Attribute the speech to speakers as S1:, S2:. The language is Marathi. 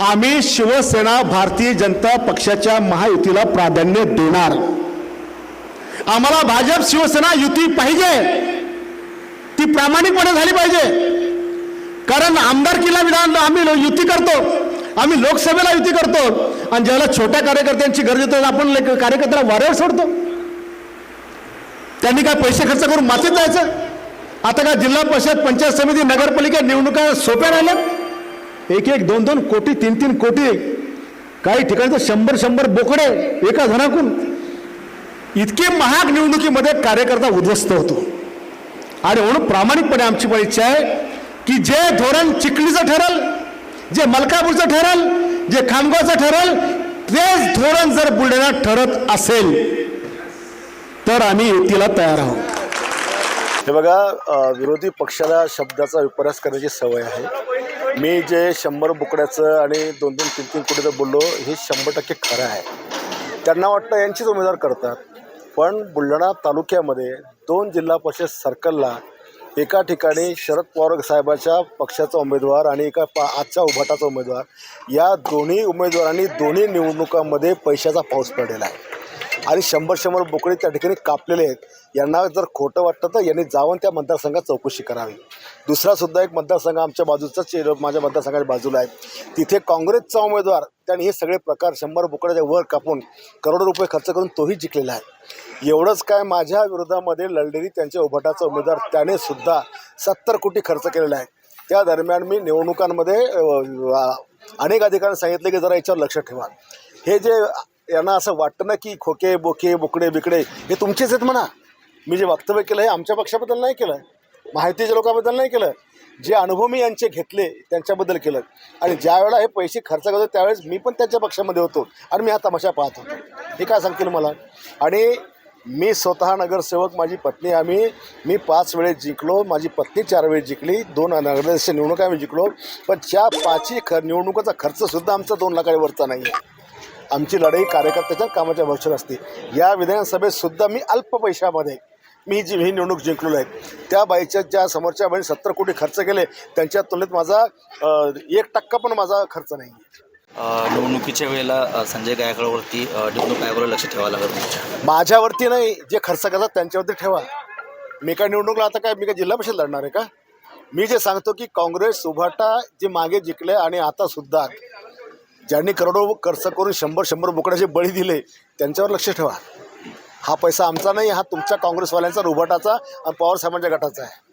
S1: आम्ही शिवसेना भारतीय जनता पक्षाच्या महायुतीला प्राधान्य देणार. आम्हाला भाजप शिवसेना युती पाहिजे. ती प्रामाणिकपणे झाली पाहिजे. कारण आमदारकीला विधान आम्ही युती करतो. आम्ही लोकसभेला युती करतो. आणि ज्याला छोट्या कार्यकर्त्यांची गरज येते आपण कार्यकर्त्याला वाऱ्यावर सोडतो. त्यांनी काय पैसे खर्च करून मातीत जायचं? आता काय जिल्हा परिषद पंचायत समिती नगरपालिका निवडणुका सोप्या राहिल्या एक एक दोन दोन कोटी तीन तीन कोटी. काही ठिकाणी तर शंभर शंभर बोकडे एका जणाकून इतके महाग निवडणुकीमध्ये कार्यकर्ता उद्ध्वस्त होतो. आणि म्हणून प्रामाणिकपणे आमची पण इच्छा आहे की जे धोरण चिखलीचं ठरल जे मलकापूरचं ठरल जे खामगावचं ठरल तेच धोरण जर बुलढाण्यात ठरत असेल तर आम्ही युतीला तयार आहोत.
S2: हे बघा विरोधी पक्षाला शब्दाचा विपर्यास करण्याची सवय आहे. मी जे शंभर बुकड्याचं आणि दोन दोन तीन तीन कोटीचं बोललो हे शंभर टक्के खरं आहे. त्यांना वाटतं यांचीच उमेदवार करतात. पण बुलढाणा तालुक्यामध्ये दोन जिल्हा परिषद सर्कलला एका ठिकाणी शरद पवार साहेबाच्या पक्षाचा उमेदवार आणि एका पा आजच्या उभाटाचा उमेदवार या दोन्ही उमेदवारांनी दोन्ही निवडणुकांमध्ये पैशाचा पाऊस पडलेला आहे. आणि शंभर शंभर बोकडे त्या ठिकाणी कापलेले आहेत. यांना जर खोटं वाटतं तर यांनी जाऊन त्या मतदारसंघात चौकशी करावी. दुसरा सुद्धा एक मतदारसंघ आमच्या बाजूचाच माझ्या मतदारसंघाच्या बाजूला आहे. तिथे काँग्रेसचा उमेदवार त्यांनी हे सगळे प्रकार शंभर बोकड्याच्या वर कापून करोडो रुपये खर्च करून तोही जिंकलेला आहे. एवढंच काय माझ्या विरोधामध्ये लढलेली त्यांच्या उभाटाचा उमेदवार त्याने सुद्धा सत्तर कोटी खर्च केलेला आहे. त्या दरम्यान मी निवडणुकांमध्ये अनेक अधिकाऱ्यांनी सांगितले की जरा याच्यावर लक्ष ठेवा. हे जे यांना असं वाटतं ना की खोके बोके बोकडे बिकडे हे तुमचेच आहेत म्हणा. मी जे वक्तव्य केलं हे आमच्या पक्षाबद्दल नाही केलं. माहितीच्या लोकांबद्दल नाही केलं. जे अनुभव मी यांचे घेतले त्यांच्याबद्दल केलं. आणि ज्या वेळेला हे पैसे खर्च करतो त्यावेळेस मी पण त्यांच्या पक्षामध्ये होतो. आणि मी हा तमाशा पाहत होतो. हे काय सांगतील मला? आणि मी स्वतः नगरसेवक माझी पत्नी आम्ही मी पाच वेळेस जिंकलो. माझी पत्नी चार वेळेस जिंकली. दोन नगराध्यक्ष निवडणुका आम्ही जिंकलो. पण ज्या पाचही ख निवडणुकाचा खर्चसुद्धा आमचा दोन लाखावरचा नाही आहे आमची लढाई कार्यकर्त्याच्या कामाच्या भरपूर असते. या विधानसभेत सुद्धा मी अल्प पैशामध्ये मी जी ही निवडणूक जिंकलेलो आहे त्या बाईच्या ज्या समोरच्या बाईने सत्तर कोटी खर्च केले त्यांच्या तुलनेत माझा एक टक्का पण माझा खर्च नाही.
S3: निवडणुकीच्या वेळेला संजय गायकवाडवरती निवडणूक आयोगाला लक्ष ठेवावं तुमच्या.
S2: माझ्यावरती नाही जे खर्च करतात त्यांच्यावरती ठेवा. मी काय निवडणुकला आता काय मी काय जिल्हा परिषद लढणार आहे का? मी जे सांगतो की काँग्रेस उभाटा जे मागे जिंकले आणि आता सुद्धा ज्यांनी करोडो खर्च करून शंभर शंभर बोकड्याचे बळी दिले त्यांच्यावर लक्ष ठेवा. हा पैसा आमचा नाही हा तुमच्या काँग्रेसवाल्यांचा रुबाटाचा आणि पवार साहेबांच्या गटाचा आहे.